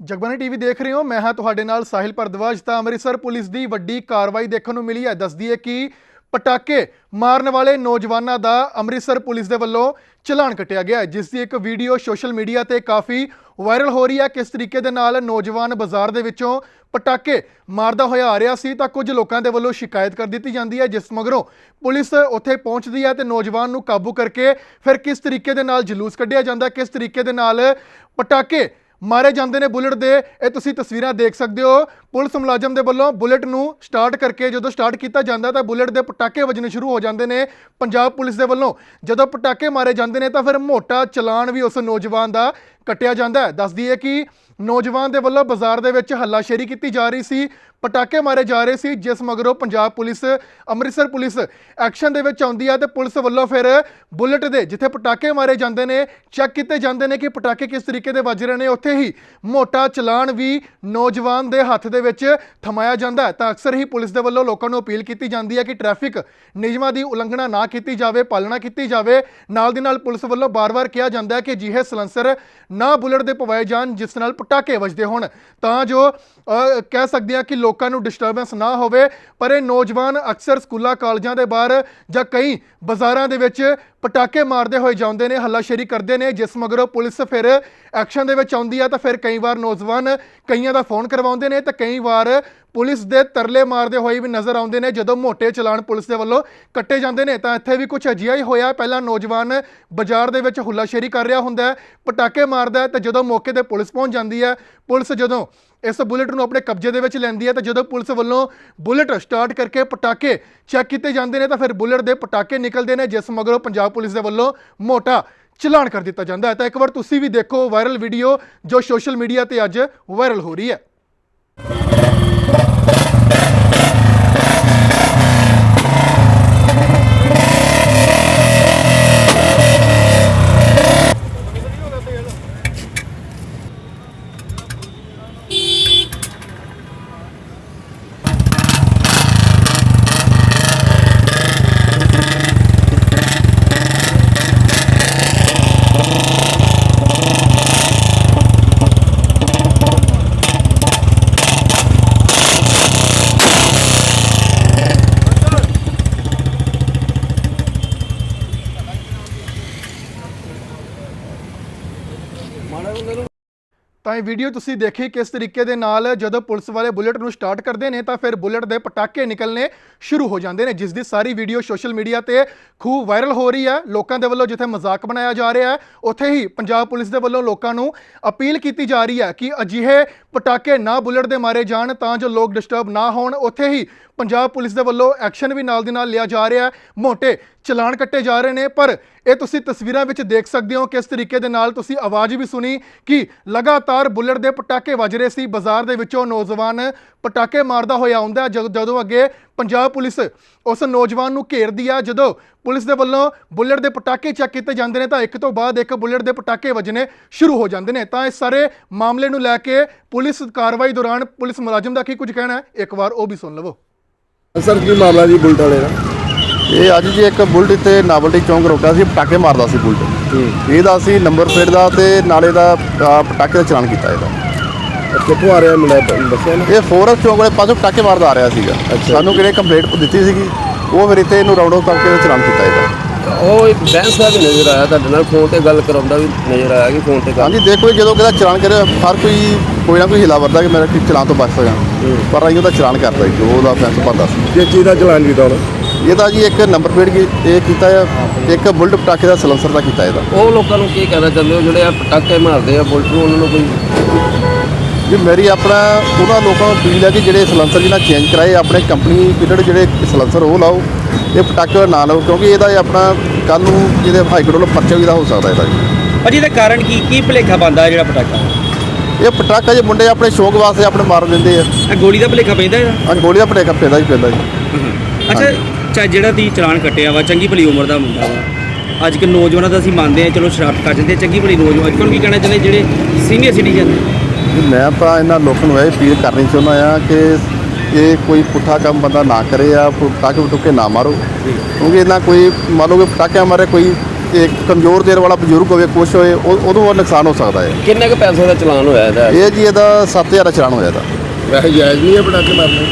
Jagbani TV ਦੇਖ ਰਹੇ ਹੋ। ਮੈਂ ਹਾਂ ਤੁਹਾਡੇ ਨਾਲ ਸਾਹਿਲ ਭਰਦਵਾਜ। ਤਾਂ ਅੰਮ੍ਰਿਤਸਰ ਪੁਲਿਸ ਦੀ ਵੱਡੀ ਕਾਰਵਾਈ ਦੇਖਣ ਨੂੰ ਮਿਲੀ ਹੈ। ਦੱਸਦੀ ਹੈ ਕਿ ਪਟਾਕੇ ਮਾਰਨ ਵਾਲੇ ਨੌਜਵਾਨਾਂ ਦਾ ਅੰਮ੍ਰਿਤਸਰ ਪੁਲਿਸ ਦੇ ਵੱਲੋਂ ਚਲਾਨ ਕੱਟਿਆ ਗਿਆ ਜਿਸ ਦੀ ਇੱਕ ਵੀਡੀਓ ਸੋਸ਼ਲ ਮੀਡੀਆ ਤੇ ਕਾਫੀ ਵਾਇਰਲ ਹੋ ਰਹੀ ਹੈ। ਕਿਸ ਤਰੀਕੇ ਦੇ ਨਾਲ ਨੌਜਵਾਨ ਬਾਜ਼ਾਰ ਦੇ ਵਿੱਚੋਂ ਪਟਾਕੇ ਮਾਰਦਾ ਹੋਇਆ ਆ ਰਿਹਾ ਸੀ, ਤਾਂ ਕੁਝ ਲੋਕਾਂ ਦੇ ਵੱਲੋਂ ਸ਼ਿਕਾਇਤ ਕਰ ਦਿੱਤੀ ਜਾਂਦੀ ਹੈ। ਜਿਸ ਮਗਰੋਂ ਪੁਲਿਸ ਉੱਥੇ ਪਹੁੰਚਦੀ ਹੈ ਤੇ ਨੌਜਵਾਨ ਨੂੰ ਕਾਬੂ ਕਰਕੇ ਫਿਰ ਕਿਸ ਤਰੀਕੇ ਦੇ ਨਾਲ ਜਲੂਸ ਕੱਢਿਆ ਜਾਂਦਾ ਕਿਸ ਤਰੀਕੇ ਦੇ ਨਾਲ ਪਟਾਕੇ ਮਾਰੇ ਜਾਂਦੇ ਨੇ ਬੁਲਟ ਦੇ। ਇਹ ਤੁਸੀਂ ਤਸਵੀਰਾਂ ਦੇਖ ਸਕਦੇ ਹੋ। ਪੁਲਿਸ ਮੁਲਾਜ਼ਮ ਦੇ ਵੱਲੋਂ ਬੁਲਟ ਨੂੰ ਸਟਾਰਟ ਕਰਕੇ ਜਦੋਂ ਸਟਾਰਟ ਕੀਤਾ ਜਾਂਦਾ ਤਾਂ ਬੁਲਟ ਦੇ ਪਟਾਕੇ ਵੱਜਣੇ ਸ਼ੁਰੂ ਹੋ ਜਾਂਦੇ ਨੇ ਪੰਜਾਬ ਪੁਲਿਸ ਦੇ ਵੱਲੋਂ। ਜਦੋਂ ਪਟਾਕੇ ਮਾਰੇ ਜਾਂਦੇ ਨੇ ਤਾਂ ਫਿਰ ਮੋਟਾ ਚਲਾਨ ਵੀ ਉਸ ਨੌਜਵਾਨ ਦਾ ਕੱਟਿਆ ਜਾਂਦਾ ਹੈ। ਦੱਸਦੀ ਹੈ ਕਿ ਨੌਜਵਾਨ ਦੇ ਵੱਲੋਂ ਬਾਜ਼ਾਰ ਦੇ ਵਿੱਚ ਹੱਲਾਸ਼ੇਰੀ ਕੀਤੀ ਜਾ ਰਹੀ ਸੀ, ਪਟਾਕੇ ਮਾਰੇ ਜਾ ਰਹੇ ਸੀ, ਜਿਸ ਮਗਰੋਂ Punjab police, Amritsar police action ਦੇ ਵਿੱਚ ਆਉਂਦੀ ਹੈ ਤੇ ਪੁਲਿਸ ਵੱਲੋਂ ਫਿਰ ਬੁਲਟ ਦੇ, ਜਿੱਥੇ ਪਟਾਕੇ ਮਾਰੇ ਜਾਂਦੇ ਨੇ, ਚੈੱਕ ਕੀਤੇ ਜਾਂਦੇ ਨੇ ਕਿ ਪਟਾਕੇ ਕਿਸ ਤਰੀਕੇ ਦੇ ਵੱਜ ਰਹੇ ਨੇ। ਉੱਥੇ ਹੀ ਮੋਟਾ ਚਲਾਨ ਵੀ ਨੌਜਵਾਨ ਦੇ ਹੱਥ ਦੇ ਵਿੱਚ ਥਮਾਇਆ ਜਾਂਦਾ ਹੈ। ਤਾਂ ਅਕਸਰ ਹੀ ਪੁਲਿਸ ਦੇ ਵੱਲੋਂ ਲੋਕਾਂ ਨੂੰ ਅਪੀਲ ਕੀਤੀ ਜਾਂਦੀ ਹੈ ਕਿ ਟ੍ਰੈਫਿਕ ਨਿਯਮਾਂ ਦੀ ਉਲੰਘਣਾ ਨਾ ਕੀਤੀ ਜਾਵੇ, ਪਾਲਣਾ ਕੀਤੀ ਜਾਵੇ। ਨਾਲ ਦੀ ਨਾਲ ਪੁਲਿਸ ਵੱਲੋਂ ਬਾਰ-ਬਾਰ ਕਿਹਾ ਜਾਂਦਾ ਹੈ ਕਿ ਜਿਹੇ ਸਲੰਸਰ ਨਾ ਬੁਲਟ ਦੇ ਪਵਾਏ ਜਾਣ, ਜਿਸ ਨਾਲ ਪਟਾਕੇ ਵੱਜਦੇ ਹੋਣ। ਤਾਂ ਜੋ ਕਹਿ ਸਕਦੇ ਹਾਂ ਕਿ ਲੋਕਾਂ ਨੂੰ ਡਿਸਟਰਬੈਂਸ ਨਾ ਹੋਵੇ, ਪਰ ਇਹ ਨੌਜਵਾਨ ਅਕਸਰ ਸਕੂਲਾਂ, ਕਾਲਜਾਂ ਦੇ ਬਾਹਰ ਜਾਂ ਕਈ ਬਾਜ਼ਾਰਾਂ ਦੇ ਵਿੱਚ ਪਟਾਕੇ ਮਾਰਦੇ ਹੋਏ ਜਾਂਦੇ ਨੇ, ਹੱਲਾਸ਼ੇਰੀ ਕਰਦੇ ਨੇ, ਜਿਸ ਮਗਰੋਂ ਪੁਲਿਸ ਫਿਰ ਐਕਸ਼ਨ ਦੇ ਵਿੱਚ ਆਉਂਦੀ ਹੈ ਤਾਂ ਫਿਰ ਕਈ ਵਾਰ ਨੌਜਵਾਨ ਕਈਆਂ ਦਾ ਫੋਨ ਕਰਵਾਉਂਦੇ ਨੇ, ਤੇ ਕਈ ਵਾਰ ਪੁਲਿਸ ਦੇ ਤਰਲੇ ਮਾਰਦੇ ਹੋਏ ਵੀ ਨਜ਼ਰ ਆਉਂਦੇ ਨੇ। ਜਦੋਂ ਮੋਟੇ ਚਲਾਨ ਪੁਲਿਸ ਦੇ ਵੱਲੋਂ ਕੱਟੇ ਜਾਂਦੇ ਨੇ, ਤਾਂ ਇੱਥੇ ਵੀ ਕੁਝ ਅਜਿਹਾ ਹੀ ਹੋਇਆ। ਪਹਿਲਾਂ ਨੌਜਵਾਨ ਬਾਜ਼ਾਰ ਦੇ ਵਿੱਚ ਹੁੱਲਾਸ਼ੇਰੀ ਕਰ ਰਿਹਾ ਹੁੰਦਾ ਹੈ, ਪਟਾਕੇ ਮਾਰਦਾ ਹੈ ਤੇ ਜਦੋਂ ਮੌਕੇ ਤੇ ਪੁਲਿਸ ਪਹੁੰਚ ਜਾਂਦੀ ਹੈ, ਪੁਲਿਸ ਜਦੋਂ ਇਸ ਬੁਲਟ ਨੂੰ ਆਪਣੇ ਕਬਜ਼ੇ ਦੇ ਵਿੱਚ ਲੈਂਦੀ ਹੈ ਤਾਂ ਜਦੋਂ ਪੁਲਿਸ ਵੱਲੋਂ ਬੁਲਟ ਸਟਾਰਟ ਕਰਕੇ ਪਟਾਕੇ ਚੈੱਕ ਕੀਤੇ ਜਾਂਦੇ ਨੇ, ਤਾਂ ਫਿਰ ਬੁਲਟ ਦੇ ਪਟਾਕੇ ਨਿਕਲਦੇ ਨੇ, ਜਿਸ ਮਗਰੋਂ ਪੰਜਾਬ ਪੁਲਿਸ ਦੇ ਵੱਲੋਂ ਮੋਟਾ ਚਲਾਨ ਕਰ ਦਿੱਤਾ ਜਾਂਦਾ ਹੈ। ਤਾਂ ਇੱਕ ਵਾਰ ਤੁਸੀਂ ਵੀ ਦੇਖੋ ਵਾਇਰਲ ਵੀਡੀਓ ਜੋ ਸੋਸ਼ਲ ਮੀਡੀਆ ਤੇ ਅੱਜ ਵਾਇਰਲ ਹੋ ਰਹੀ ਹੈ। ਤਾਂ ਇਹ ਵੀਡੀਓ ਤੁਸੀਂ ਦੇਖੀ ਕਿਸ ਤਰੀਕੇ ਦੇ ਨਾਲ ਜਦੋਂ ਪੁਲਿਸ ਵਾਲੇ ਬੁਲਟ ਨੂੰ ਸਟਾਰਟ ਕਰਦੇ ਨੇ ਤਾਂ ਫਿਰ ਬੁਲਟ ਦੇ ਪਟਾਕੇ ਨਿਕਲਨੇ ਸ਼ੁਰੂ ਹੋ ਜਾਂਦੇ ਨੇ ਜਿਸ ਦੀ ਸਾਰੀ ਵੀਡੀਓ ਸੋਸ਼ਲ ਮੀਡੀਆ ਤੇ ਖੂਬ ਵਾਇਰਲ ਹੋ ਰਹੀ ਹੈ। ਲੋਕਾਂ ਦੇ ਵੱਲੋਂ ਜਿੱਥੇ ਮਜ਼ਾਕ ਬਣਾਇਆ ਜਾ ਰਿਹਾ ਹੈ, ਉੱਥੇ ਹੀ ਪੰਜਾਬ ਪੁਲਿਸ ਦੇ ਵੱਲੋਂ ਲੋਕਾਂ ਨੂੰ ਅਪੀਲ ਕੀਤੀ ਜਾ ਰਹੀ ਹੈ ਕਿ ਅਜਿਹੇ ਪਟਾਕੇ ਨਾ ਬੁਲਟ ਦੇ ਮਾਰੇ ਜਾਣ ਤਾਂ ਜੋ ਲੋਕ ਡਿਸਟਰਬ ਨਾ ਹੋਣ। ਉੱਥੇ ਹੀ ਪੰਜਾਬ ਪੁਲਿਸ ਦੇ ਵੱਲੋਂ ਐਕਸ਼ਨ ਵੀ ਨਾਲ ਦੀ ਨਾਲ ਲਿਆ ਜਾ ਰਿਹਾ ਹੈ। ਮੋٹے ਚਲਾਨ ਕੱਟੇ ਜਾ ਰਹੇ ਨੇ, ਪਰ ਇਹ ਤੁਸੀਂ ਤਸਵੀਰਾਂ ਵਿੱਚ ਦੇਖ ਸਕਦੇ ਹੋ ਕਿਸ ਤਰੀਕੇ ਦੇ ਨਾਲ ਤੁਸੀਂ ਆਵਾਜ਼ ਵੀ ਸੁਣੀ ਕਿ ਲਗਾਤਾਰ ਬੁਲਟ ਦੇ ਪਟਾਕੇ ਵੱਜ ਰਹੇ ਸੀ। ਬਾਜ਼ਾਰ ਦੇ ਵਿੱਚੋਂ ਨੌਜਵਾਨ ਪਟਾਕੇ ਮਾਰਦਾ ਹੋਇਆ ਆਉਂਦਾ ਹੈ। ਜਦੋਂ ਅੱਗੇ ਪੰਜਾਬ ਪੁਲਿਸ ਉਸ ਨੌਜਵਾਨ ਨੂੰ ਘੇਰਦੀ ਆ, ਜਦੋਂ ਪੁਲਿਸ ਦੇ ਵੱਲੋਂ ਬੁਲਟ ਦੇ ਪਟਾਕੇ ਚੈੱਕ ਕੀਤੇ ਜਾਂਦੇ ਨੇ, ਤਾਂ ਇੱਕ ਤੋਂ ਬਾਅਦ ਇੱਕ ਬੁਲਟ ਦੇ ਪਟਾਕੇ ਵੱਜਣੇ ਸ਼ੁਰੂ ਹੋ ਜਾਂਦੇ ਨੇ। ਤਾਂ ਇਸ ਸਾਰੇ ਮਾਮਲੇ ਨੂੰ ਲੈ ਕੇ ਪੁਲਿਸ ਕਾਰਵਾਈ ਦੌਰਾਨ ਪੁਲਿਸ ਮੁਲਾਜ਼ਮ ਦਾ ਕੀ ਕੁਝ ਕਹਿਣਾ ਹੈ? ਇੱਕ ਵਾਰ ਉਹ ਵੀ ਸੁਣ ਲਵੋ। ਸਰ, ਕੀ ਮਾਮਲਾ ਜੀ ਬੁਲਟ ਵਾਲੇ ਦਾ? ਇਹ ਅੱਜ ਜੀ ਇੱਕ ਬੁਲਟ ਤੇ ਨਾਵਲਟੀ ਚੌਂਕ ਰੋਕਿਆ ਸੀ ਪਟਾਕੇ ਮਾਰਦਾ ਸੀ ਬੁਲਟ। ਇਹਦਾ ਅਸੀਂ ਨੰਬਰ ਪਲੇਟ ਦਾ ਤੇ ਨਾਲੇ ਦਾ ਅਹ, ਪਟਾਕੇ ਦਾ ਚਲਾਨ ਕੀਤਾ ਇਹਦਾ। ਕਿੱਥੋਂ ਆ ਰਿਹਾ ਮੁੰਡਾ ਦੱਸਿਆ ਨਾ? ਇਹ ਫੋਰਸ ਚੌਂਕ ਵਾਲੇ ਪਾਸੋਂ ਪਟਾਕੇ ਮਾਰਦਾ ਆ ਰਿਹਾ ਸੀਗਾ। ਸਾਨੂੰ ਕਿਹਨੇ ਕੰਪਲੇਂਟ ਦਿੱਤੀ ਸੀਗੀ ਉਹ ਫਿਰ ਇੱਥੇ ਇਹਨੂੰ ਰਾਉਂਡ ਅਪ ਕਰਕੇ ਇਹਦਾ ਚਲਾਨ ਕੀਤਾ ਇਹਦਾ। ਉਹ ਇੱਕ ਬੈਂਸ ਦਾ ਵੀ ਨਜ਼ਰ ਆਇਆ ਤੁਹਾਡੇ ਨਾਲ ਫੋਨ ਤੇ ਗੱਲ ਕਰਾਉਂਦਾ ਵੀ ਨਜ਼ਰ ਆਇਆ ਕਿ ਫੋਨ ਤੇ ਗੱਲ। ਹਾਂਜੀ ਦੇਖੋ ਜੀ, ਜਦੋਂ ਕਿਹਦਾ ਚਲਾਨ ਕਰੇ ਹਰ ਕੋਈ ਕੋਈ ਨਾ ਕੋਈ ਹਿਲਾ ਵਰਦਾ ਕਿ ਮੇਰਾ ਕਿ ਚਲਾਨ ਤੋਂ ਬਚ ਸਕਾਂ। ਪਰ ਅਸੀਂ ਉਹਦਾ ਚਲਾਨ ਕਰਦਾ ਜੀ ਜੋ ਉਹਦਾ ਫੈਂਸ ਬੰਦਾ ਸੀ। ਕਿਸ ਚੀਜ਼ ਦਾ ਚਲਾਨ ਕੀਤਾ ਉਹਨੇ। ਇਹਦਾ ਜੀ ਇੱਕ ਨੰਬਰ ਪਲੇਟ ਕੀ ਇਹ ਕੀਤਾ ਆ ਇੱਕ ਬੁਲਟ ਪਟਾਕੇ ਦਾ ਸਲੈਂਸਰ ਦਾ ਕੀਤਾ ਇਹਦਾ। ਉਹ ਲੋਕਾਂ ਨੂੰ ਕੀ ਕਹਿਣਾ ਚਾਹੁੰਦੇ ਹੋ? ਜਿਹੜੇ ਆ ਪਟਾਕੇ ਮਾਰਦੇ ਆ ਬੁਲਟ ਨੂੰ ਉਹਨਾਂ ਨੂੰ ਕੋਈ ਜੀ ਮੇਰੀ ਆਪਣਾ ਉਹਨਾਂ ਲੋਕਾਂ ਨੂੰ ਅਪੀਲ ਹੈ ਕਿ ਜਿਹੜੇ ਸਲੈਂਸਰ ਜਿਹਨਾਂ ਚੇਂਜ ਕਰਾਏ ਆਪਣੇ ਕੰਪਨੀ ਪੀਰੀਅਡ ਜਿਹੜੇ ਸਲੈਂਸਰ ਉਹ ਲਾਓ ਇਹ ਪਟਾਕੇ ਨਾ ਲਾਓ ਕਿਉਂਕਿ ਇਹਦਾ ਇਹ ਆਪਣਾ ਕੱਲ ਨੂੰ ਜਿਹਦੇ ਹਾਈ ਕੋਰਟ ਵੱਲੋਂ ਪਰਚਾ ਵੀ ਦਾ ਹੋ ਸਕਦਾ ਇਹਦਾ ਜੀ। ਭਾਜੀ ਇਹਦਾ ਕਾਰਨ ਕੀ ਕੀ ਭੁਲੇਖਾ ਬੰਦਾ ਹੈ ਜਿਹੜਾ ਪਟਾਕਾ? ਇਹ ਪਟਾਕਾ ਜੇ ਮੁੰਡੇ ਆਪਣੇ ਸ਼ੌਕ ਵਾਸਤੇ ਆਪਣੇ ਮਾਰ ਦਿੰਦੇ ਆ। ਇਹ ਗੋਲੀ ਦਾ ਭੁਲੇਖਾ ਪੈਂਦਾ ਇਹਦਾ? ਅੱਜ ਗੋਲੀ ਦਾ ਪਟਾਕਾ ਪੈਂਦਾ ਹੀ ਪੈਂਦਾ ਜੀ। ਅੱਛਾ ਚਾ ਜਿਹੜਾ ਤੀ ਚਲਾਨ ਕੱਟਿਆ ਵਾ ਚੰਗੀ ਭਲੀ ਉਮਰ ਦਾ ਮੁੰਡਾ ਵਾ। ਅੱਜ ਕੱਲ੍ਹ ਨੌਜਵਾਨਾਂ ਦਾ ਅਸੀਂ ਮੰਨਦੇ ਆ ਚਲੋ ਸ਼ਰਾਰਤ ਕਰ ਜਾਂਦੇ ਚੰਗੀ ਭਲੀ ਨੌਜਵਾਨ ਅੱਜ ਕੱਲ੍ਹ ਕੀ ਕਹਿਣਾ ਚਾਹੁੰਦੇ ਜਿਹੜੇ ਸੀਨੀਅਰ ਸਿਟੀਜ਼ਨ ਮੈਂ ਤਾਂ ਇਹਨਾਂ ਲੋਕਾਂ ਨੂੰ ਇਹ ਅਪੀਲ ਕਰਨੀ ਚਾਹੁੰਦਾ ਆ ਕਿ ਇਹ ਕੋਈ ਪੁੱਠਾ ਕੰਮ ਬੰਦਾ ਨਾ ਕਰੇ ਆ ਪਟਾਕੇ ਪਟੂਕੇ ਨਾ ਮਾਰੋ। ਕਿਉਂਕਿ ਇਹਨਾਂ ਕੋਈ ਮੰਨ ਲਓ ਕਿ ਪਟਾਕਿਆਂ ਮਾਰੇ ਕੋਈ ਇੱਕ ਕਮਜ਼ੋਰ ਦੇਰ ਵਾਲਾ ਬਜ਼ੁਰਗ ਹੋਵੇ ਕੁਛ ਹੋਏ ਉਹ- ਉਦੋਂ ਉਹ ਨੁਕਸਾਨ ਹੋ ਸਕਦਾ ਹੈ। ਕਿੰਨੇ ਕੁ ਪੈਸੇ ਦਾ ਚਲਾਨ ਹੋਇਆ ਇਹਦਾ? ਇਹ ਜੀ ਇਹਦਾ 7000 ਦਾ ਚਲਾਨ ਹੋਇਆ ਇਹਦਾ। ਵੈਸੇ ਜਾਇਜ਼ ਨਹੀਂ ਹੈ ਪਟਾਕੇ ਮਾਰਨੇ